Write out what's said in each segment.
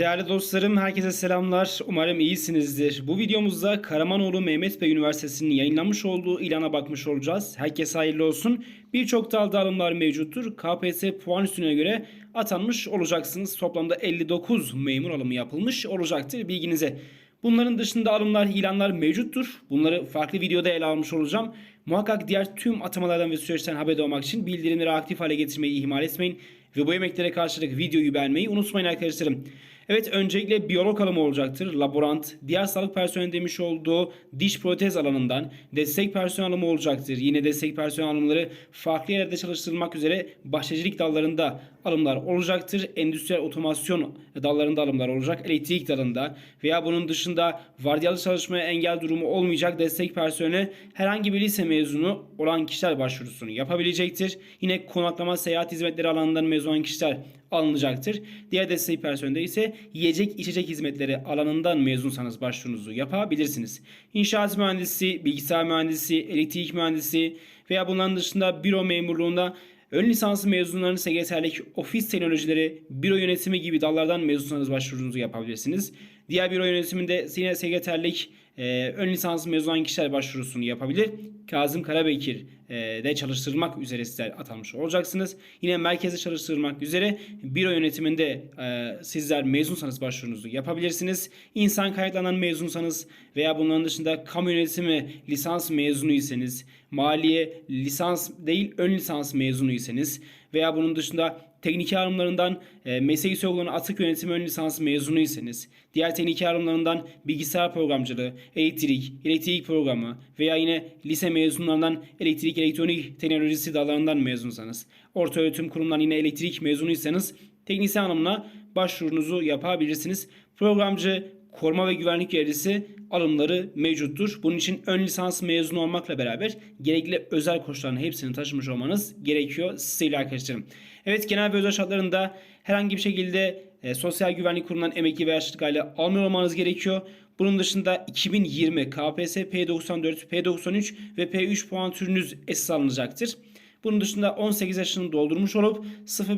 Değerli dostlarım, herkese selamlar. Umarım iyisinizdir. Bu videomuzda Karamanoğlu Mehmet Bey Üniversitesi'nin yayınlanmış olduğu ilana bakmış olacağız. Herkese hayırlı olsun. Birçok dalda alımlar mevcuttur. KPSS puan üstüne göre atanmış olacaksınız. Toplamda 59 memur alımı yapılmış olacaktır bilginize. Bunların dışında alımlar, ilanlar mevcuttur. Bunları farklı videoda ele almış olacağım. Muhakkak diğer tüm atamalardan ve süreçten haberdar olmak için bildirimleri aktif hale getirmeyi ihmal etmeyin. Ve bu emeklere karşılık videoyu beğenmeyi unutmayın arkadaşlarım. Evet öncelikle biyolog alımı olacaktır. Laborant, diğer sağlık personeli demiş olduğu diş protez alanından destek personel alımı olacaktır. Yine destek personel alımları farklı yerlerde çalıştırılmak üzere bahçecilik dallarında alımlar olacaktır. Endüstriyel otomasyon dallarında alımlar olacak. Elektrik dalında veya bunun dışında vardiyalı çalışmaya engel durumu olmayacak destek personeli herhangi bir lise mezunu olan kişiler başvurusunu yapabilecektir. Yine konaklama seyahat hizmetleri alanından mezun olan kişiler alınacaktır. Diğer destek personelinde ise yiyecek içecek hizmetleri alanından mezunsanız başvurunuzu yapabilirsiniz. İnşaat mühendisi, bilgisayar mühendisi, elektrik mühendisi veya bunların dışında büro memurluğunda Ön lisanslı mezunlarının sekreterlik, ofis teknolojileri, büro yönetimi gibi dallardan mezunsanız başvurunuzu yapabilirsiniz. Diğer büro yönetiminde yine sekreterlik, e, ön lisanslı mezun kişiler başvurusunu yapabilir. Kazım Karabekir de çalıştırmak üzere sizler atanmış olacaksınız. Yine merkeze çalıştırmak üzere büro yönetiminde e, sizler mezunsanız başvurunuzu yapabilirsiniz. İnsan kaynaklarından mezunsanız veya bunların dışında kamu yönetimi lisans mezunuysanız, maliye lisans değil ön lisans mezunuysanız veya bunun dışında teknik alımlarından e, mesleki sorgulama atık yönetimi ön lisans mezunuysanız, diğer teknik alımlarından bilgisayar programcılığı, elektrik, elektrik programı veya yine lise mezunlarından elektrik elektronik teknolojisi dallarından mezunsanız, orta öğretim kurumundan yine elektrik mezunuysanız teknisyen alımına başvurunuzu yapabilirsiniz. Programcı, koruma ve güvenlik görevlisi alımları mevcuttur. Bunun için ön lisans mezunu olmakla beraber gerekli özel koşulların hepsini taşımış olmanız gerekiyor sevgili arkadaşlarım. Evet genel ve özel şartlarında herhangi bir şekilde e, Sosyal Güvenlik Kurumu'ndan emekli veya yaşlılık aile almıyor olmanız gerekiyor. Bunun dışında 2020 KPSS P94, P93 ve P3 puan türünüz esas alınacaktır. Bunun dışında 18 yaşını doldurmuş olup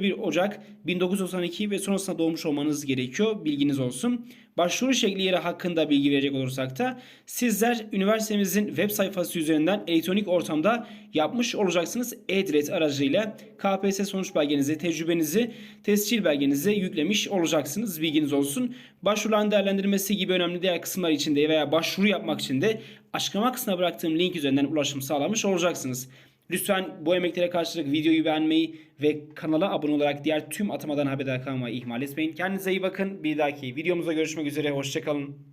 01 Ocak 1992 ve sonrasında doğmuş olmanız gerekiyor. Bilginiz olsun. Başvuru şekli yeri hakkında bilgi verecek olursak da sizler üniversitemizin web sayfası üzerinden elektronik ortamda yapmış olacaksınız. E-Direkt aracıyla KPSS sonuç belgenizi, tecrübenizi, tescil belgenizi yüklemiş olacaksınız. Bilginiz olsun. Başvuruların değerlendirilmesi gibi önemli diğer kısımlar için de veya başvuru yapmak için de açıklama kısmına bıraktığım link üzerinden ulaşım sağlamış olacaksınız. Lütfen bu emeklere karşılık videoyu beğenmeyi ve kanala abone olarak diğer tüm atamadan haberdar kalmayı ihmal etmeyin. Kendinize iyi bakın. Bir dahaki videomuzda görüşmek üzere. Hoşçakalın.